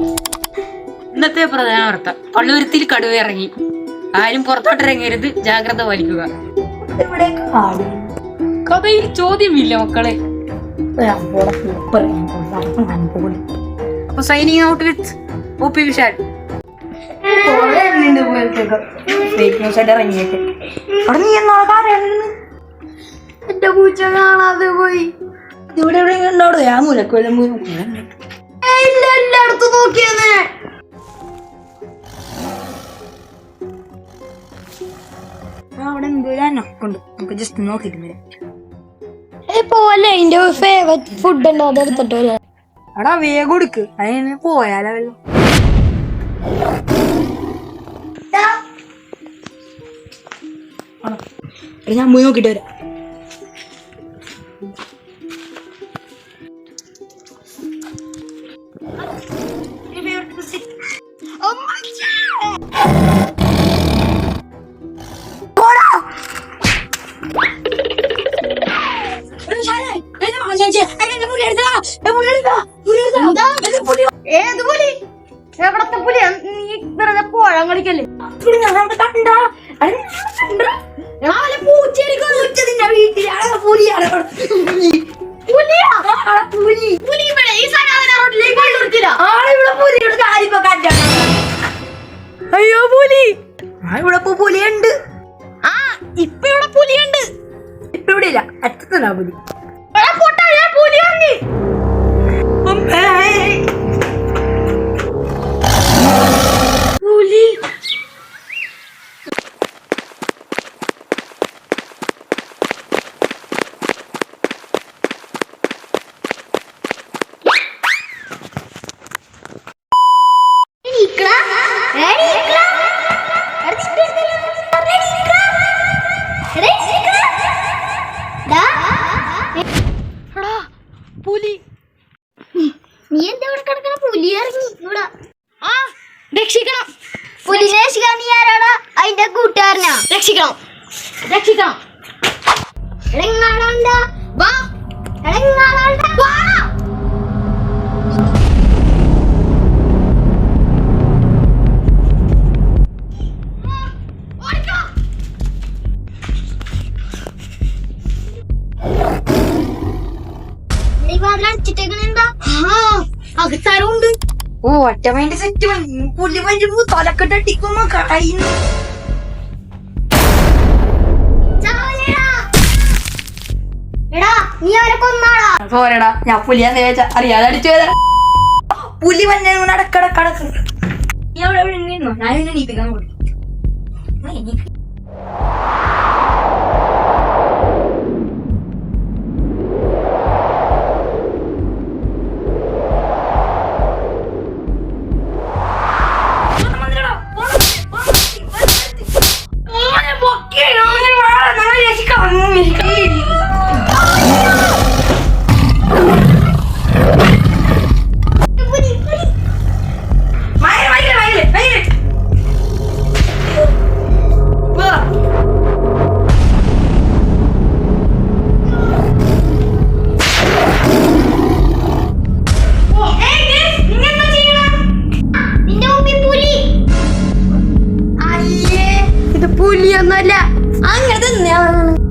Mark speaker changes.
Speaker 1: ഇന്നത്തെ പ്രധാന വാർത്ത. പള്ളുരുത്തിൽ കടുവ ഇറങ്ങി. ആരും പുറത്തോട്ടിറങ്ങരുത് ജാഗ്രത പാലിക്കുക. കഥയിൽ ചോദ്യമില്ല മക്കളെ. അപ്പൊ signing out with O P Vishal.
Speaker 2: എന്റെ പൂച്ച കാണാതെ പോയി.
Speaker 3: ഇവിടെ എവിടെ ഉണ്ടോ ഞാൻ മുലക്കൊല്ലം
Speaker 2: ഇല്ല നോക്കിയെന്നേ
Speaker 3: അവിടെ എന്തോ നക്കുണ്ട് നമുക്ക് ജസ്റ്റ് നോക്കിയിട്ട് വരാം.
Speaker 2: പോലെ എന്റെ ഫേവറേറ്റ് ഫുഡ് ഉണ്ടോ? വരാം.
Speaker 3: വേഗം അതിന് പോയാലോ. ഞാൻ പോയി നോക്കിട്ട് വരാം.
Speaker 2: ഏത് പുലി എവിടത്തെ പുലി നീ വെറുതെ പോഴം കളിക്കല്ലേ രാവിലെ പൂച്ചയായിരിക്കും പുലിയാ പുലി പുലി ഇവിടെ ഈ സനാതന റോഡിലേക്ക് കൊണ്ടുകൊടുത്തില്ല
Speaker 3: അയ്യോ പുലി ആ ഇവിടെ ഇപ്പൊ പുലിയുണ്ട്.
Speaker 2: ആ ഇപ്പൊ ഇവിടെ പുലിയുണ്ട്.
Speaker 3: ഇപ്പൊ ഇവിടെ ഇല്ല അറ്റത്തുണ്ടാ പുലി.
Speaker 2: ഇറങ്ങി. പുലി.
Speaker 4: നീ എന്താ ഇവിടെ കിടക്കണ? പുലി ഇറങ്ങി. ഇവിടെ.
Speaker 2: ആ രക്ഷിക്കണം.
Speaker 4: പുലി രക്ഷിക്കാൻ നീ ആരാടാ? അതിന്റെ കൂട്ടുകാരനാ.
Speaker 2: രക്ഷിക്കണം. രക്ഷിക്കണം. വാ. അകത്താരുണ്ട്
Speaker 3: ഓ ഒറ്റമൈൻഡ് സെറ്റ് പുലി വഞ്ചു തലക്കെട്ട് അടിക്കുമ്പോ കഴിയുന്നു പോരടാ ഞാൻ പുലിയാന്ന് ചോദിച്ചാ അറിയാതെ അടിച്ചു വരാ പുലി വന്നെ അടക്കടക്കടക്ക് നീ അവിടെ എണീപ്പിക്കാൻ കൊടുക്കും പറ്റില്ല അങ്ങനെ തന്നെയാണ്